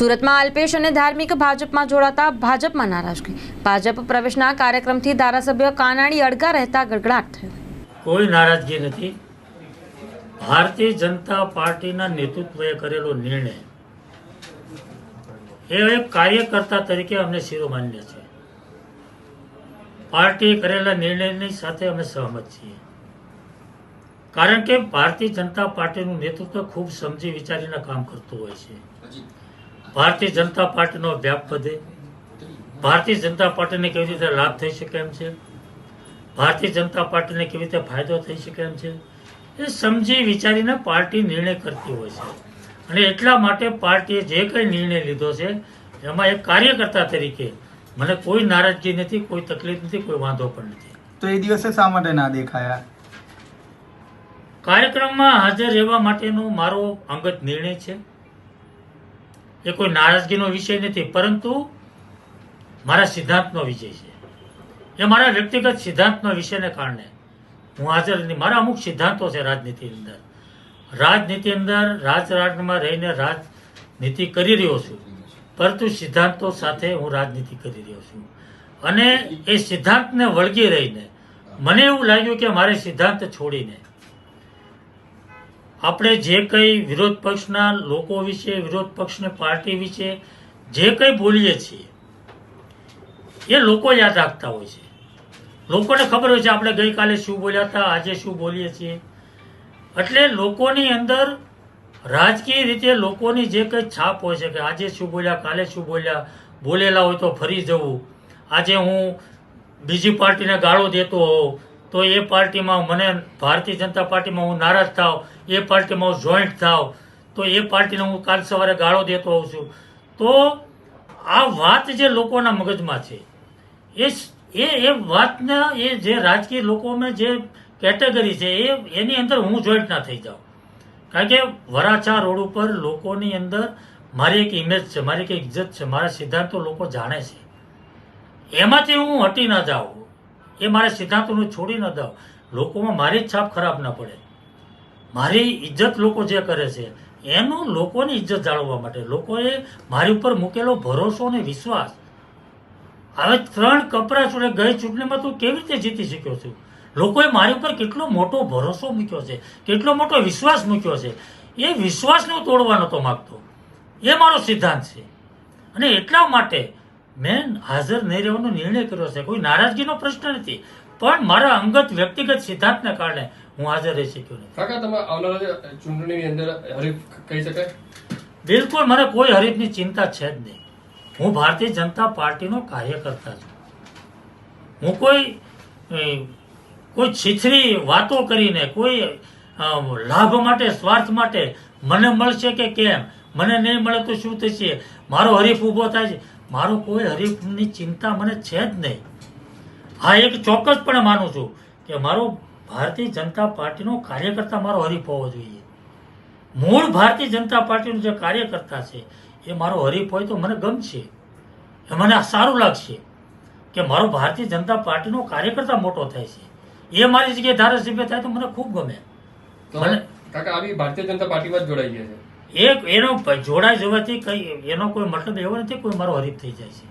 સુરતમાં અલ્પેશ અને ધાર્મિક ભાજપમાં જોડાતા ભાજપમાં નારાજગી ભાજપ પ્રવેશના કાર્યક્રમથી ધારાસભ્ય કાનાણી અડગા રહેતા ગડગડાટ થયો. કોઈ નારાજગી નથી. ભારતીય જનતા પાર્ટીના નેતૃત્વએ કરેલો નિર્ણય એ એક કાર્યકર્તા તરીકે અમને શિરોમાન્ય છે. પાર્ટીએ કરેલા નિર્ણયની સાથે અમે સહમત છીએ. કારણ કે ભારતીય જનતા પાર્ટીનું નેતૃત્વ ખૂબ સમજી વિચારીને કામ કરતું હોય છે. ભારતીય જનતા પાર્ટીનો વ્યાપ વધે. ભારતીય જનતા પાર્ટીને કેવી રીતે લાભ થઈ શકે એમ છે? ભારતીય જનતા પાર્ટીને કેવી રીતે ફાયદો થઈ શકે એમ છે? એ સમજી વિચારીને પાર્ટી નિર્ણય કરતી હોય છે. અને એટલા માટે પાર્ટીએ જે કંઈ નિર્ણય લીધો છે એમાં એક કાર્યકર્તા તરીકે મને કોઈ નારાજગી નથી કોઈ તકલીફ નથી કોઈ વાંધો પણ નથી. તો એ દિવસે શા માટે ના દેખાયા? કાર્યક્રમમાં હાજર રહેવા માટેનો મારો અંગત નિર્ણય છે. એ કોઈ નારાજગીનો વિષય નથી, પરંતુ મારા સિદ્ધાંતનો વિષય છે. એ મારા વ્યક્તિગત સિદ્ધાંતનો વિષયને કારણે હું હાજર નથી. મારા અમુક સિદ્ધાંતો છે રાજનીતિ અંદર. રાજનીતિ અંદર રાજકારણમાં રહીને રાજનીતિ કરી રહ્યો છું, પરંતુ સિદ્ધાંતો સાથે હું રાજનીતિ કરી રહ્યો છું. અને એ સિદ્ધાંતને વળગી રહીને મને એવું લાગ્યું કે મારે સિદ્ધાંત છોડીને આપણે જે કંઈ વિરોધ પક્ષના લોકો વિશે, વિરોધ પક્ષની, પાર્ટી વિશે જે કંઈ બોલીએ છીએ, એ લોકો યાદ રાખતા હોય છે. લોકોને ખબર હોય છે આપણે ગઈકાલે શું બોલ્યા હતા, આજે શું બોલીએ છીએ. એટલે લોકોની અંદર રાજકીય રીતે લોકોની જે કંઈ છાપ હોય છે કે આજે શું બોલ્યા, કાલે શું બોલ્યા, બોલેલા હોય તો ફરી જવું. આજે હું બીજી પાર્ટીને ગાળો દેતો હોઉં તો એ પાર્ટીમાં મને ભારતીય જનતા પાર્ટીમાં હું નારાજ થાવ, એ પાર્ટીમાં હું જોઈન્ટ થાવ, તો એ પાર્ટીને હું કાલ સવારે ગાળો દેતો હોઉં છું. તો આ વાત જે લોકોના મગજમાં છે, એ એ એ વાતના, એ જે રાજકીય લોકોમાં જે કેટેગરી છે, એ, એની અંદર હું જોઈન્ટ ના થઈ જાઉં. કારણ કે વરાછા રોડ ઉપર લોકોની અંદર મારી એક ઇમેજ છે, મારી એક ઇજ્જત છે, મારા સિદ્ધાંતો લોકો જાણે છે. એમાંથી હું હટી ના જાઉં. એ મારા સિદ્ધાંતોને છોડી ન દઉં લોકોમાં મારી જ છાપ ખરાબ ન પડે. મારી ઇજ્જત લોકો જે કરે છે, એનું લોકોની ઇજ્જત જાળવવા માટે લોકોએ મારી ઉપર મૂકેલો ભરોસો અને વિશ્વાસ. હવે ત્રણ કપરા છોડે ગઈ ચૂંટણીમાં તું કેવી રીતે જીતી શક્યો છું? લોકોએ મારી ઉપર કેટલો મોટો ભરોસો મૂક્યો છે, કેટલો મોટો વિશ્વાસ મૂક્યો છે. એ વિશ્વાસને હું તોડવા નહોતો માગતો. એ મારો સિદ્ધાંત છે. અને એટલા માટે મેં હાજર નહીં રહેવાનો નિર્ણય કર્યો છે. કોઈ નારાજગીનો પ્રશ્ન નથી. પણ મારા અંગત વ્યક્તિગત સિદ્ધાંતને કારણે હું હાજર રહી શક્યો નથી. કાકા તમે આવનારા ચૂંટણીની અંદર હરીફ કહી શકાય? બિલકુલ મને કોઈ હરીફની ચિંતા છે જ નહીં. હું ભારતીય જનતા પાર્ટીનો કાર્યકર્તા છું. હું કોઈ કોઈ છીછરી વાતો કરીને કોઈ લાભ માટે સ્વાર્થ માટે મને મળશે કે કેમ? મને નહીં મળે તો શું થશે? મારો હરીફ ઊભો થાય છે. મારો કોઈ હરીફની ચિંતા મને છે જ નહીં. હા, એક ચોક્કસપણે માનું છું કે મારો ભારતીય જનતા પાર્ટીનો કાર્યકર્તા મારો હરીફ હોવો જોઈએ. મૂળ ભારતીય જનતા પાર્ટીનો જે કાર્યકર્તા છે, એ મારો હરીફ હોય તો મને ગમશે. એ મને સારું લાગશે કે મારો ભારતીય જનતા પાર્ટીનો કાર્યકર્તા મોટો થાય છે. એ મારી જગ્યાએ ધારાસભ્ય થાય તો મને ખૂબ ગમે. કાકા, આવી ભારતીય જનતા પાર્ટીમાં જ જોડાઈ ગયા છે. એક, એનો જોડાઈ જવાથી કઈ, એનો કોઈ મતલબ એવો નથી કોઈ મારો હરીફ થઈ જાય છે.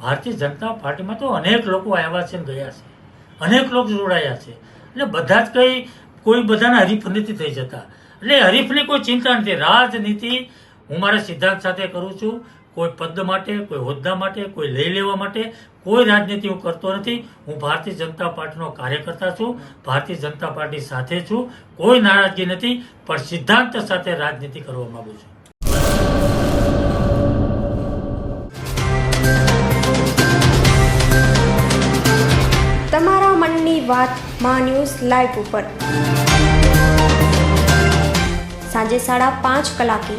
ભારતીય જનતા પાર્ટીમાં તો અનેક લોકો આવ્યા છે ગયા છે. અનેક લોકો જોડાયા છે. એટલે બધા જ કંઈ, કોઈ બધાના હરીફ નથી થઈ જતા. એટલે હરીફની કોઈ ચિંતા નથી. રાજનીતિ હું મારા સિદ્ધાંત સાથે કરું છું. કોઈ પદ માટે, કોઈ હોદ્દા માટે, કોઈ લઈ લેવા માટે કોઈ રાજનીતિ હું કરતો નથી. હું ભારતીય જનતા પાર્ટીનો કાર્યકર્તા છું, ભારતીય જનતા પાર્ટી સાથે છું, કોઈ નારાજગી નથી, પણ સિદ્ધાંત સાથે રાજનીતિ કરવા માંગુ છું. તમારા મનની વાત મા ન્યૂઝ લાઈવ ઉપર. સાંજે સાડા પાંચ કલાકે.